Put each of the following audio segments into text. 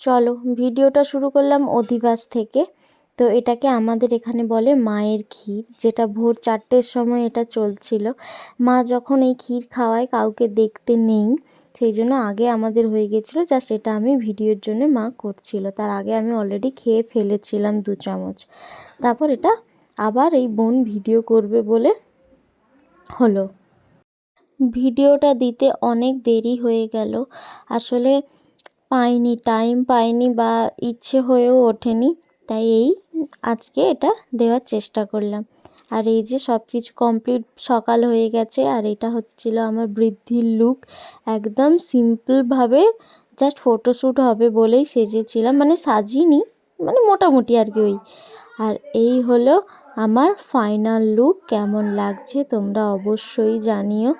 চলো ভিডিওটা শুরু করলাম অধিবাস থেকে। তো এটাকে আমাদের এখানে বলে মায়ের ক্ষীর, যেটা ভোর চারটের সময় এটা চলছিল। মা যখন এই ক্ষীর খাওয়ায় কাউকে দেখতে নেই, সেই জন্য আগে আমাদের হয়ে গেছিল জাস্ট এটা আমি ভিডিওর জন্য মা করছিল। তার আগে আমি অলরেডি খেয়ে ফেলেছিলাম দু চামচ। তারপর এটা আবার এই বোন ভিডিও করবে বলে হলো। ভিডিওটা দিতে অনেক দেরি হয়ে গেল। আসলে পাইনি টাইম পাইনি বা ইচ্ছে হয়েও ওঠেনি। তাই এই আজকে এটা দেওয়ার চেষ্টা করলাম। আর এই যে সব কিছু কমপ্লিট সকাল হয়ে গেছে আর এটা হচ্ছিল আমার বৃদ্ধির লুক একদম সিম্পলভাবে জাস্ট ফটোশ্যুট হবে বলেই সেজেছিলাম। মানে সাজিনি মানে মোটামুটি আর কি ওই। আর এই হলো আমার ফাইনাল লুক কেমন লাগছে তোমরা অবশ্যই জানিও।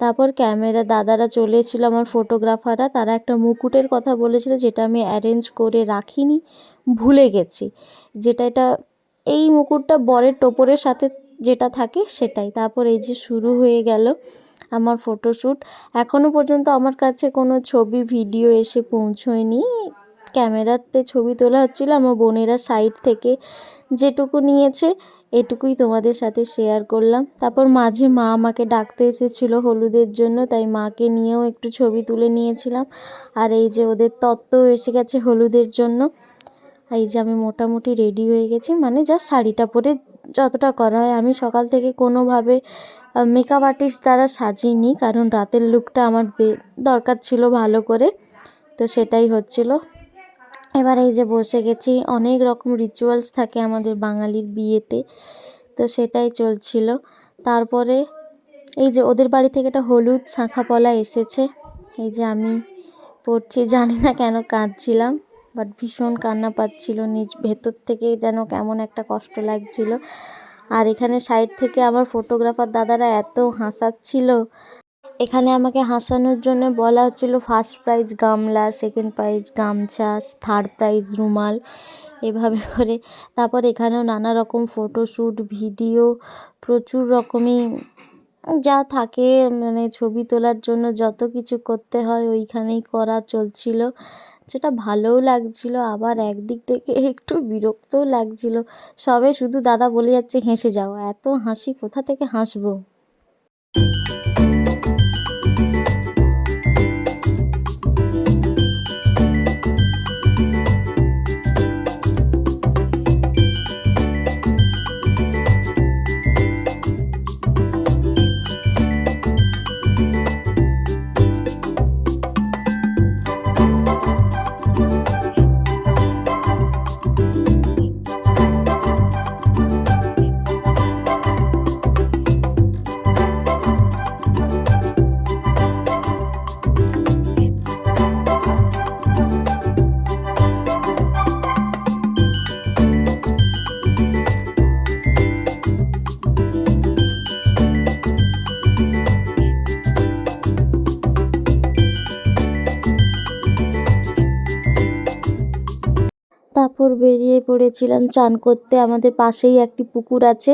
তারপর ক্যামেরা, দাদারা চলে এসেছিল আমার ফটোগ্রাফাররা, তারা একটা মুকুটের কথা বলেছিল যেটা আমি অ্যারেঞ্জ করে রাখিনি, ভুলে গেছি। যেটা এটা, এই মুকুটটা বরের টোপরের সাথে যেটা থাকে সেটাই। তারপর এই যে শুরু হয়ে গেল আমার ফটোশ্যুট এখনও পর্যন্ত আমার কাছে কোনো ছবি, ভিডিও এসে পৌঁছয়নি। ক্যামেরাতে ছবি তোলা হচ্ছিল আমার বোনেরা সাইড থেকে যেটুকু নিয়েছে। এটুকুই তোমাদের সাথে শেয়ার করলাম। তারপর মাঝে মা আমাকে ডাকতে এসেছিল হলুদের জন্য, তাই মাকে নিয়েও একটু ছবি তুলে নিয়েছিলাম। আর এই যে ওদের তত্ত্ব এসে গেছে হলুদের জন্য। এই যে আমি মোটামুটি রেডি হয়ে গেছি মানে যা শাড়িটা পরে যতটা করা হয়। আমি সকাল থেকে কোনোভাবে মেকআপ আর্টিস্ট দ্বারা সাজিনি, কারণ রাতের লুকটা আমার দরকার ছিল ভালো করে। তো সেটাই হচ্ছিল। এবার এই যে বসে গেছি, অনেক রকম রিচুয়ালস থাকে আমাদের বাঙালির বিয়েতে, তো সেটাই চলছিল। তারপরে এই যে ওদের বাড়ি থেকে একটা হলুদ শাঁখা পলা এসেছে, এই যে আমি পড়ছি, জানি না কেন কাঁদছিলাম বাট ভীষণ কান্না পাচ্ছিল নিজ ভেতর থেকে, যেন কেমন একটা কষ্ট লাগছিল। আর এখানে সাইড থেকে আমার ফটোগ্রাফার দাদারা এত হাসাচ্ছিল এখানে আমাকে হাসানোর জন্য বলা হচ্ছিল ফার্স্ট প্রাইজ গামলা সেকেন্ড প্রাইজ গামছা থার্ড প্রাইজ রুমাল, এভাবে করে। তারপর এখানেও নানা রকম ফটোশ্যুট ভিডিও প্রচুর রকমই যা থাকে মানে ছবি তোলার জন্য যত কিছু করতে হয় ওইখানেই করা চলছিল। যেটা ভালোও লাগছিল, আবার একদিক থেকে একটু বিরক্তও লাগছিল। সবে শুধু দাদা বলে যাচ্ছে, হেসে যাও। এত হাসি, কোথা থেকে হাসবো? বেরিয়ে পড়েছিলাম চান করতে আমাদের পাশেই একটি পুকুর আছে,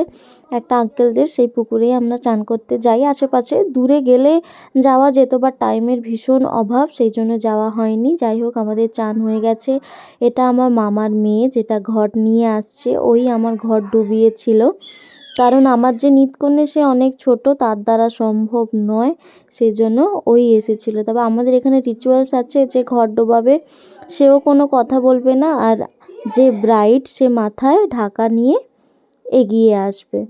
একটা আঙ্কেলদের, সেই পুকুরেই আমরা চান করতে যাই। আশেপাশে দূরে গেলে যাওয়া যেত বা টাইমের ভীষণ অভাব, সেই জন্য যাওয়া হয়নি। যাই হোক, আমাদের চান হয়ে গেছে। এটা আমার মামার মেয়ে, যেটা ঘট নিয়ে আসছে, ওই আমার ঘর ডুবিয়েছিল। কারণ আমার যে নিতকন্যে, সে অনেক ছোট, তার দ্বারা সম্ভব নয় সেজন্য ওই এসেছিল। তবে আমাদের এখানে রিচুয়ালস আছে, যে ঘর ডোবাবে, সেও কোনো কথা বলবে না, আর যে ব্রাইড সে মাথায় ঢাকা নিয়ে এগিয়ে আসবে।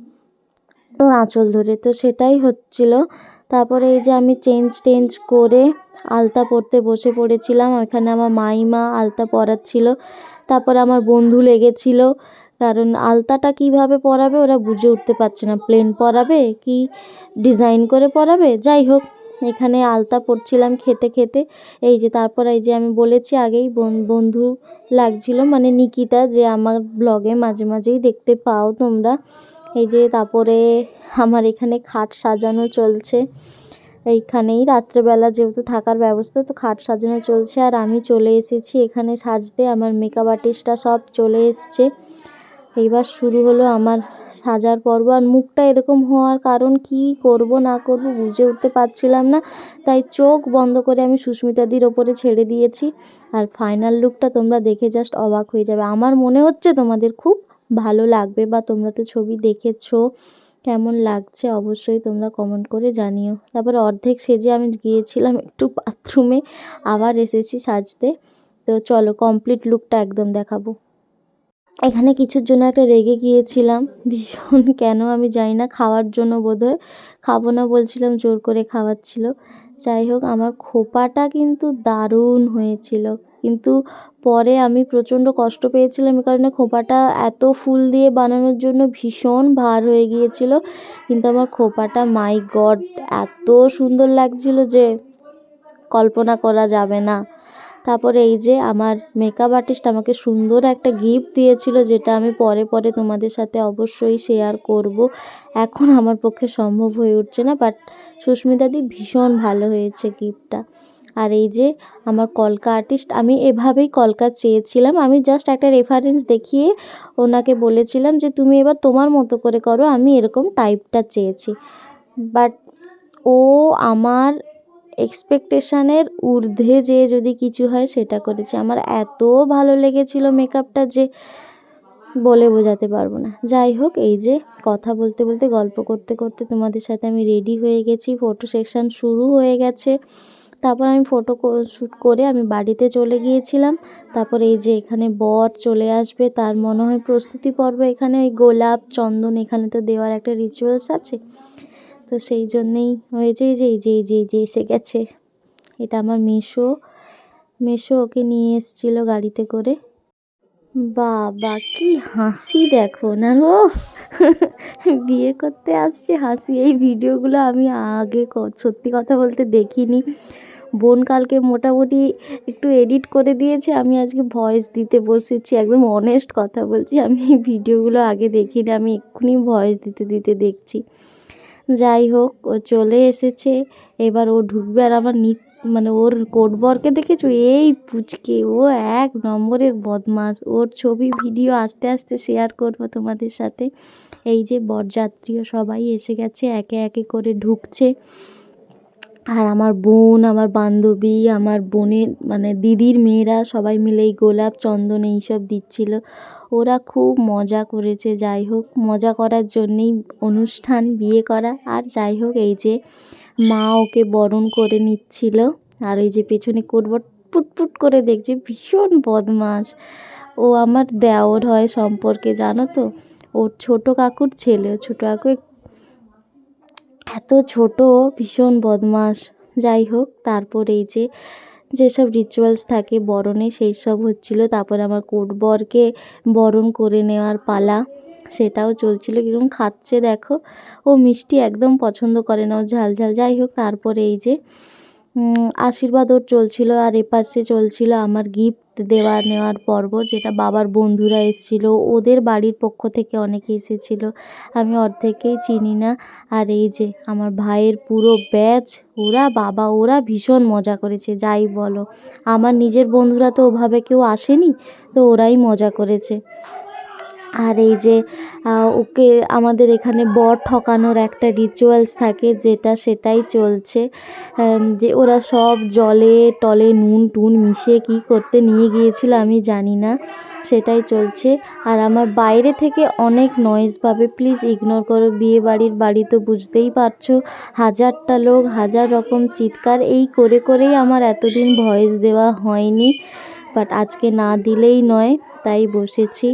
তো আঁচল ধরে তো সেটাই হচ্ছিল। তারপরে এই যে আমি চেঞ্জ টেঞ্জ করে আলতা পরতে বসে পড়েছিলাম। ওখানে আমার মাইমা আলতা পরাচ্ছিল। তারপরে আমার বন্ধু লেগেছিল। কারণ আলতাটা কীভাবে পরাবে ওরা বুঝে উঠতে পারছে না। প্লেন পরাবে কি ডিজাইন করে পরাবে? যাই হোক এখানে আলতা পরছিলাম খেতে খেতে। এই যে তারপর এই যে আমি বলেছি আগেই বন্ধু লাগছিল মানে নিকিতা, যে আমার ব্লগে মাঝে মাঝেই দেখতে পাও তোমরা। এই যে তারপরে আমার এখানে খাট সাজানো চলছে। এইখানেই রাত্রেবেলা যেহেতু থাকার ব্যবস্থা, তো খাট সাজানো চলছে। আর আমি চলে এসেছি এখানে সাজতে। আমার মেকআপ আর্টিস্টরা সব চলে এসছে। এইবার শুরু হলো আমার সাজার পর্ব আর মুখটা এরকম হওয়ার কারণ কি করব না করব বুঝে উঠতে পারছিলাম না। তাই চোখ বন্ধ করে আমি সুস্মিতাদির ওপরে ছেড়ে দিয়েছি। আর ফাইনাল লুকটা তোমরা দেখে জাস্ট অবাক হয়ে যাবে। আমার মনে হচ্ছে তোমাদের খুব ভালো লাগবে বা তোমরা তো ছবি দেখেছ। কেমন লাগছে অবশ্যই তোমরা কমেন্ট করে জানিও। তারপরে অর্ধেক সেজে আমি গিয়েছিলাম একটু বাথরুমে আবার এসেছি সাজতে। তো চলো কমপ্লিট লুকটা একদম দেখাবো। এখানে কিছুর জন্য একটা রেগে গিয়েছিলাম। ভীষণ, কেন আমি জানি না, খাওয়ার জন্য বোধহয়। খাব না বলছিলাম, জোর করে খাওয়াচ্ছিল। যাই হোক, আমার খোপাটা কিন্তু দারুণ হয়েছিল। কিন্তু পরে আমি প্রচণ্ড কষ্ট পেয়েছিলাম এই কারণে খোপাটা এত ফুল দিয়ে বানানোর জন্য ভীষণ ভার হয়ে গিয়েছিল। কিন্তু আমার খোপাটা, মাই গড, এত সুন্দর লাগছিল যে কল্পনা করা যাবে না। তারপরে এই যে আমার মেকআপ আর্টিস্ট আমাকে সুন্দর একটা গিফট দিয়েছিল, যেটা আমি পরে পরে তোমাদের সাথে অবশ্যই শেয়ার করব। এখন আমার পক্ষে সম্ভব হয়ে উঠছে না বাট সুস্মিতাদি ভীষণ ভালো হয়েছে গিফটটা আর এই যে আমার কলকা আর্টিস্ট আমি এভাবেই কলকা চেয়েছিলাম। আমি জাস্ট একটা রেফারেন্স দেখিয়ে ওনাকে বলেছিলাম যে, তুমি এবার তোমার মতো করে করো, আমি এরকম টাইপটা চেয়েছি। বাট ও আমার এক্সপেকটেশানের ঊর্ধ্বে যে যদি কিছু হয় সেটা করেছে। আমার এত ভালো লেগেছিল মেকআপটা যে বলে বোঝাতে পারব না। যাই হোক, এই যে কথা বলতে বলতে, গল্প করতে করতে তোমাদের সাথে আমি রেডি হয়ে গেছি। ফটো সেকশান শুরু হয়ে গেছে। তারপর আমি ফটো শ্যুট করে আমি বাড়িতে চলে গিয়েছিলাম। তারপর এই যে এখানে বর চলে আসবে, তার মনে হয় প্রস্তুতি পর্ব এখানে। ওই গোলাপ চন্দন এখানে তো দেওয়ার একটা রিচুয়ালস আছে। তো সেই জন্যেই হয়েছে যে যে যে যে এসে গেছে। এটা আমার মেশো। মেশো ওকে নিয়ে এসেছিল গাড়িতে করে। বাবা, কি হাসি দেখো না ও বিয়ে করতে আসছে হাসি। এই ভিডিওগুলো আমি আগে সত্যি কথা বলতে দেখিনি। বোন কালকে মোটামুটি একটু এডিট করে দিয়েছে। আমি আজকে ভয়েস দিতে বসেছি, একদম অনেস্ট কথা বলছি। আমি ভিডিওগুলো আগে দেখিনি, আমি এক্ষুনি ভয়েস দিতে দিতে দেখছি। যাই হোক, ও চলে এসেছে। এবার ও ঢুকবে আর আমার নিত মানে ওর কোটবরকে দেখেছ? এই পুচকে, ও এক নম্বরের বদমাস ওর ছবি, ভিডিও আস্তে আস্তে শেয়ার করব তোমাদের সাথে। এই যে বরযাত্রীও সবাই এসে গেছে, একে একে করে ঢুকছে। আর আমার বোন, আমার বান্ধবী, আমার বোনের মানে দিদির মেয়েরা সবাই মিলে এই গোলাপ চন্দন এইসব দিচ্ছিল। ওরা খুব মজা করেছে, যাই হোক। মজা করার জন্যেই অনুষ্ঠান, বিয়ে করা। আর যাই হোক, এই যে মা ওকে বরণ করে নিচ্ছিল। আর ওই যে পেছনে কোটবট পুটপুট করে দেখছে, ভীষণ বদমাস ও আমার দেওর হয় সম্পর্কে, জানো তো? ওর ছোট কাকুর ছেলে ছোট কাকু এত ছোট, ভীষণ বদমাস যাই হোক, তারপর এই যে যেসব রিচুয়ালস থাকে বরণে সেই সব হচ্ছিল। তারপর আমার কোট বরকে বরণ করে নেওয়ার পালা, সেটাও চলছিল। কীরকম খাচ্ছে দেখো। ও মিষ্টি একদম পছন্দ করে না, ও ঝাল ঝাল। যাই হোক, তারপরে এই যে আশীর্বাদ ওর চলছিল আর এপাশে চলছিল আমার গিফট দেওয়া নেওয়ার পর্ব যেটা বাবার বন্ধুরা এসেছিল, ওদের বাড়ির পক্ষ থেকে অনেকে এসেছিল। আমি অর্ধেকেই চিনি না। আর এই যে আমার ভাইয়ের পুরো ব্যাচ, ওরা বাবা, ওরা ভীষণ মজা করেছে, যাই বলো। আমার নিজের বন্ধুরা তো ওভাবে কেউ আসেনি, তো ওরাই মজা করেছে। আর এই যে ওকে আমাদের এখানে বর ঠকানোর একটা রিচুয়ালস থাকে, যেটা সেটাই চলছে। যে ওরা সব জলে টলে নুন টুন মিশিয়ে কী করতে নিয়ে গিয়েছিল আমি জানি না, সেটাই চলছে। আর আমার বাইরে থেকে অনেক নয়েজ পাবে প্লিজ ইগনোর করো, বিয়ে বাড়ির বাড়ি তো বুঝতেই পারছ, হাজারটা লোক, হাজার রকম চিৎকার, এই করে করেই আমার এতদিন ভয়েস দেওয়া হয়নি। বাট আজকে না দিলেই নয়, তাই বসেছি।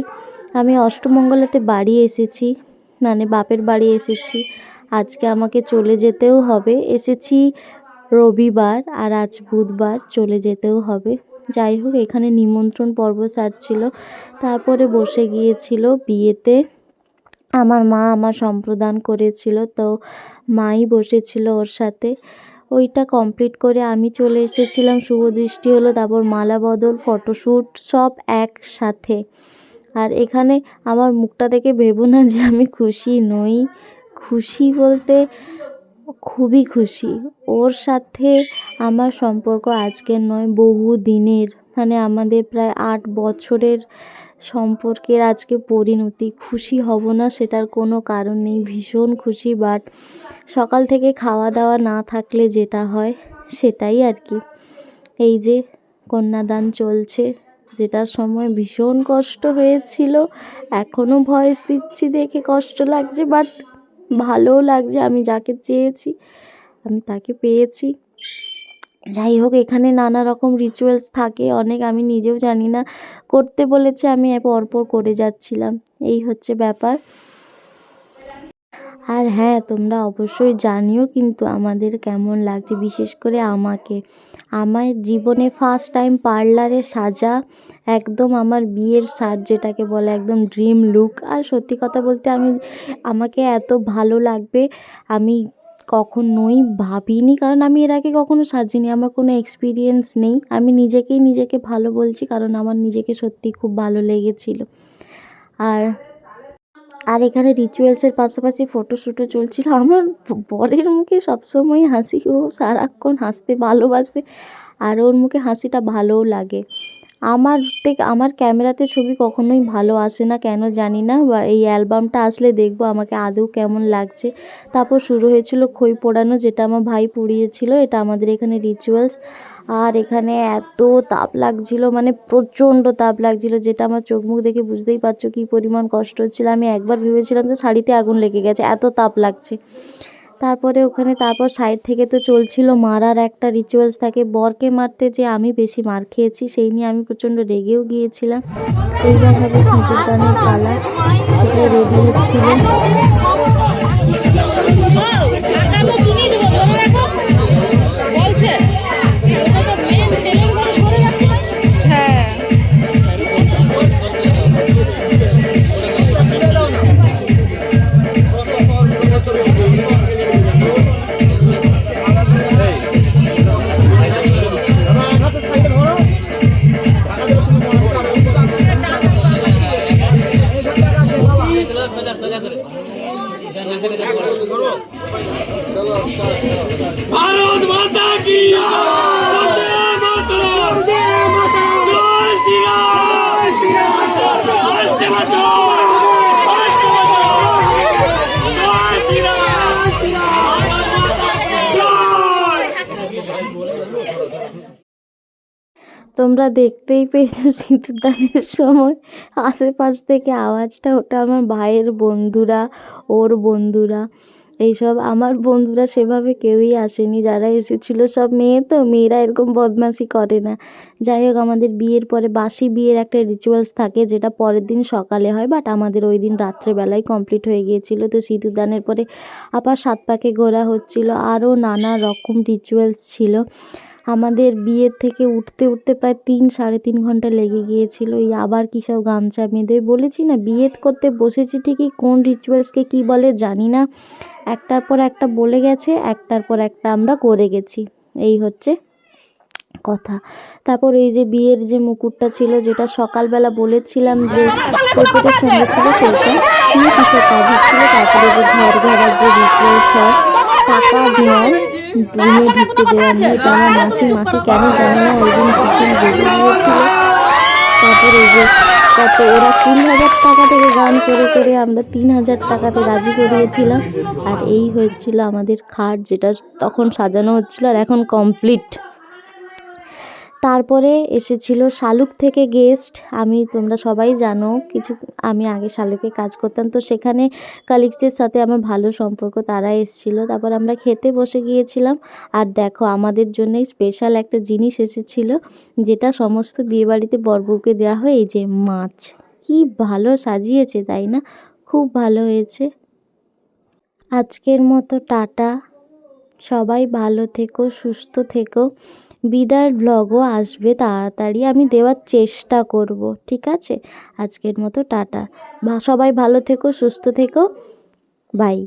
আমি অষ্টমঙ্গলাতে বাড়ি এসেছি মানে বাপের বাড়ি এসেছি। আজকে আমাকে চলে যেতেও হবে। এসেছি রবিবার আর আজ বুধবার চলে যেতেও হবে। যাই হোক, এখানে নিমন্ত্রণ পর্ব সারছিল। তারপরে বসে গিয়েছিল বিয়েতে। আমার মা আমার সম্প্রদান করেছিল, তো মাই বসেছিল ওর সাথে। ওইটা কমপ্লিট করে আমি চলে এসেছিলাম। শুভ দৃষ্টি হলো, তারপর মালা, বদল ফটোশ্যুট সব একসাথে। আর এখানে আমার মুখটা দেখে ভেবো না যে আমি খুশি নই। খুশি বলতে খুবই খুশি। ওর সাথে আমার সম্পর্ক আজকের নয়, বহু দিনের। মানে আমাদের প্রায় আট বছরের সম্পর্কের আজকে পরিণতি। খুশি হব না সেটার কোনো কারণ নেই। ভীষণ খুশি বাট সকাল থেকে খাওয়া দাওয়া না থাকলে যেটা হয় সেটাই আর কি। এই যে কন্যাদান চলছে। যেটার সময় ভীষণ কষ্ট হয়েছিল এখনও ভয়েস দিচ্ছি দেখে কষ্ট লাগছে বাট ভালোও লাগছে, আমি যাকে চেয়েছি, আমি তাকে পেয়েছি। যাই হোক, এখানে নানা রকম রিচুয়ালস থাকে, অনেক আমি নিজেও জানি না, করতে বলেছে, আমি পরপর করে যাচ্ছিলাম। এই হচ্ছে ব্যাপার। আর হ্যাঁ তোমরা অবশ্যই জানিও কিন্তু আমাদের কেমন লাগছে, বিশেষ করে আমাকে। আমার জীবনে ফার্স্ট টাইম পার্লারে সাজা, একদম আমার বিয়ের সাজ যেটাকে বলে একদম ড্রিম লুক আর সত্যি কথা বলতে আমি, আমাকে এত ভালো লাগবে, আমি কখনোই ভাবিনি, কারণ আমি এর আগে কখনো সাজিনি, আমার কোনো এক্সপিরিয়েন্স নেই। আমি নিজেকেই নিজেকে ভালো বলছি, কারণ আমার নিজেকে সত্যি খুব ভালো লেগেছিল। আর আর এখানে রিচুয়ালসের পাশাপাশি ফটোশ্যুটও চলছিল। আমার বরের মুখে সবসময় হাসি, ও সারাক্ষণ হাসতে ভালোবাসে আর ওর মুখে হাসিটা ভালোও লাগে। আমার থেকে আমার ক্যামেরাতে ছবি কখনোই ভালো আসে না, কেন জানি না। বা এই অ্যালবামটা আসলে দেখব আমাকে আদৌ কেমন লাগছে। তারপর শুরু হয়েছিল খই পোড়ানো, যেটা আমার ভাই পুড়িয়েছিল, এটা আমাদের এখানে রিচুয়ালস আর এখানে এত তাপ লাগছিল মানে প্রচণ্ড তাপ লাগছিল, যেটা আমার চোখ মুখ দেখে বুঝতেই পারছ কী পরিমাণ কষ্ট হচ্ছিল। আমি একবার ভেবেছিলাম যে শাড়িতে আগুন লেগে গেছে, এত তাপ লাগছে। তারপরে ওখানে, তারপর সাইড থেকে তো চলছিল মারার একটা রিচুয়ালস থাকে, বরকে মারতে যে আমি বেশি মার খেয়েছি, সেই নিয়ে আমি প্রচণ্ড রেগেও গিয়েছিলাম। এইবার হবে সিঁদুরদানের পালা সেটা রেডি হচ্ছিল মাতা কি তোমরা দেখতেই পেয়েছ সিঁদুরদানের সময়। আশেপাশ থেকে আওয়াজটা ওটা আমার ভাইয়ের বন্ধুরা, ওর বন্ধুরা। এইসব আমার বন্ধুরা সেভাবে কেউই আসেনি, যারা এসেছিল সব মেয়ে তো, মেয়েরা এরকম বদমাশি করে না। যাই হোক, আমাদের বিয়ের পরে বাসি বিয়ের একটা রিচুয়ালস থাকে, যেটা পরের দিন সকালে হয় বাট আমাদের ওই দিন রাত্রেবেলায় কমপ্লিট হয়ে গিয়েছিল। তো সিঁদুরদানের পরে আবার সাত পাকে ঘোরা হচ্ছিল, আরও নানা রকম রিচুয়ালস ছিল। আমাদের বিয়ের থেকে উঠতে উঠতে প্রায় তিন, সাড়ে তিন ঘণ্টা লেগে গিয়েছিল। এই আবার কী সব গামছা বেঁধে বলেছি না? বিয়ে করতে বসেছি ঠিকই, কোন রিচুয়ালসকে কী বলে জানি না। একটার পর একটা বলে গেছে, একটার পর একটা আমরা করে গেছি। এই হচ্ছে কথা। তারপর এই যে বিয়ের যে মুকুটটা ছিল, যেটা সকালবেলা বলেছিলাম যে কৈপদের সঙ্গে ছিল সেটা কাজ হচ্ছিল। তারপরে যে ঘর ঘরের যে রিচুয়ালস হয়, টাকা নেয় রুমে ঢুকতে দেওয়া নিয়ে এটা আমার মাসি মাসি কেন জানি না ওই দিন ভীষণ রেগে গিয়েছিল? তারপরে এই যে কত ওরা তিন হাজার টাকা থেকে গান করে করে আমরা তিন হাজার টাকাতে রাজি করিয়েছিলাম। আর এই হয়েছিল আমাদের খাট যেটা তখন সাজানো হচ্ছিল আর এখন কমপ্লিট তারপরে এসেছিল শালুক থেকে গেস্ট। আমি, তোমরা সবাই জানো, কিছু, আমি আগে শালুকে কাজ করতাম। তো সেখানে কালিগসদের সাথে আমার ভালো সম্পর্ক, তারা এসেছিল। তারপর আমরা খেতে বসে গিয়েছিলাম। আর দেখো, আমাদের জন্যই স্পেশাল একটা জিনিস এসেছিল, যেটা সমস্ত বিয়েবাড়িতে বরবউকে দেওয়া হয়, এই যে মাছ। কি ভালো সাজিয়েছে, তাই না? খুব ভালো হয়েছে। আজকের মতো টাটা। সবাই ভালো থেকো, সুস্থ থেকো। বিদার ব্লগও আসবে তাড়াতাড়ি। আমি দেওয়ার চেষ্টা করব, ঠিক আছে? আজকের মতো টাটা। সবাই ভালো থেকো, সুস্থ থেকো। বাই।